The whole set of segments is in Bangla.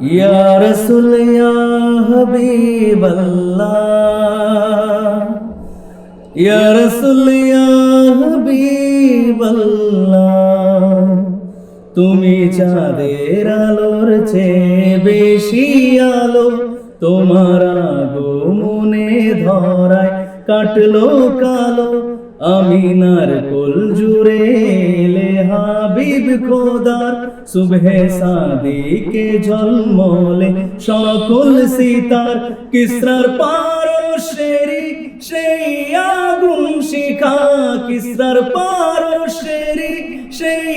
ইয়া রাসূল, ইয়া ইয়া রাসূল, ইয়া তুমি চাঁদের আলোর চেয়ে বেশি আলো, তোমার আগমনে ধরায় কাটলো কালো, আমিনার কোল জুড়ে এলে হাবিব খোদার সুবহে সাদিকে ঝলমলে, সকল সিতার কিসরার পারশেরি সেই আগুন শিখা কিসরার পারশেরি সেই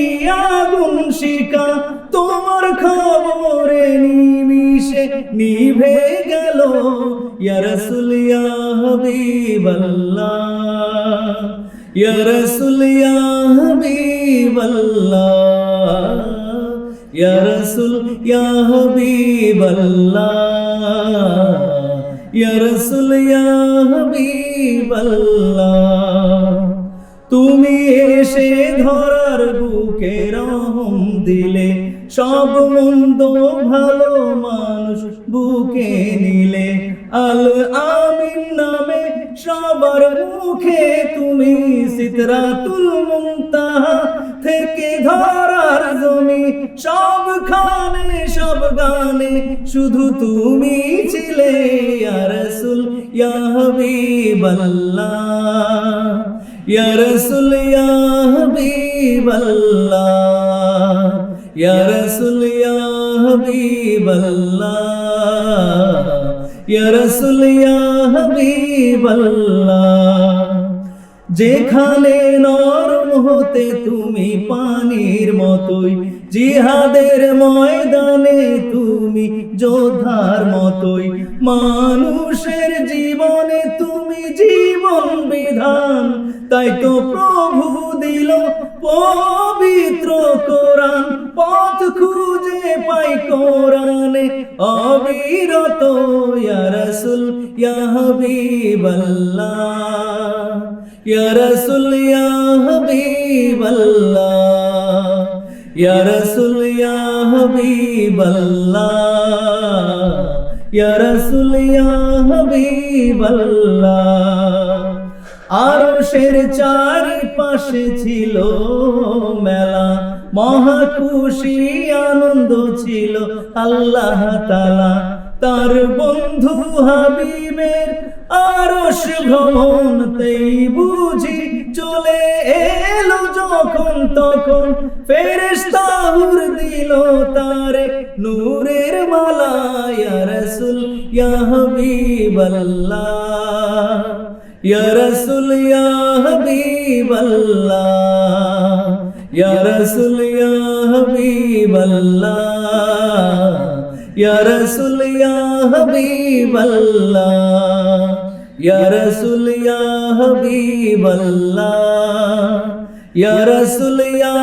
আগুন শিখা তোমার খবরে নিমিশে নিভে গেল। ইয়া রাসূল, ইয়া হাবিবাল্লাহ ইয়া রাসূল ইয়া ইয়া তুমি এসে ধরার বুকে রহম দিলে, সব মন্দ ভালো মানুষ বুকে নিলে। আল আমিন নামে সবার মুখে তুমি সিতরাতুল মুনতাহা থেকে ধরার জমি, সব খানে, সব গানে শুধু তুমি ছিলে রাসূল, ইয়া হাবিবাল্লাহ, ইয়া রাসূল, ইয়া হাবিবাল্লাহ, ইয়া রাসূল যেখানে নরম হতে তুমি পানির মতোই, জিহাদের ময়দানে তুমি যোদ্ধার মতোই, মানুষের জীবনে তুমি জীবন বিধান, তাই তো প্রভু দিল পবিত্র কোরআন। কোরআনে অবিরত, ইয়া রাসূল, ইয়া হাবিবাল্লাহ, ইয়া রাসূল, ইয়া হাবিবাল্লাহ, ইয়া রাসূল, ইয়া হাবিবাল্লাহ, ইয়া রাসূল, ইয়া হাবিবাল্লাহ। আরশের চারিপাশে ছিল মেলা মহা খুশি আনন্দ ছিল আল্লাহ তালা তার বন্ধু হাবিবের আরশ ভ্রমণতেই বুঝি চলে এলো যখন তখন। ফেরেশতা হুর দিল তারে নূরের মালা, ইয়া রাসূল, ইয়া হাবিবাল্লাহ, ইয়া রাসূল, ইয়া ইয়া রাসূল ইয়া হাবিবাল্লাহ ইয়া রাসূল ইয়া হাবিবাল্লাহ ইয়া রাসূল ইয়া হাবিবাল্লাহ ইয়া রাসূল ইয়া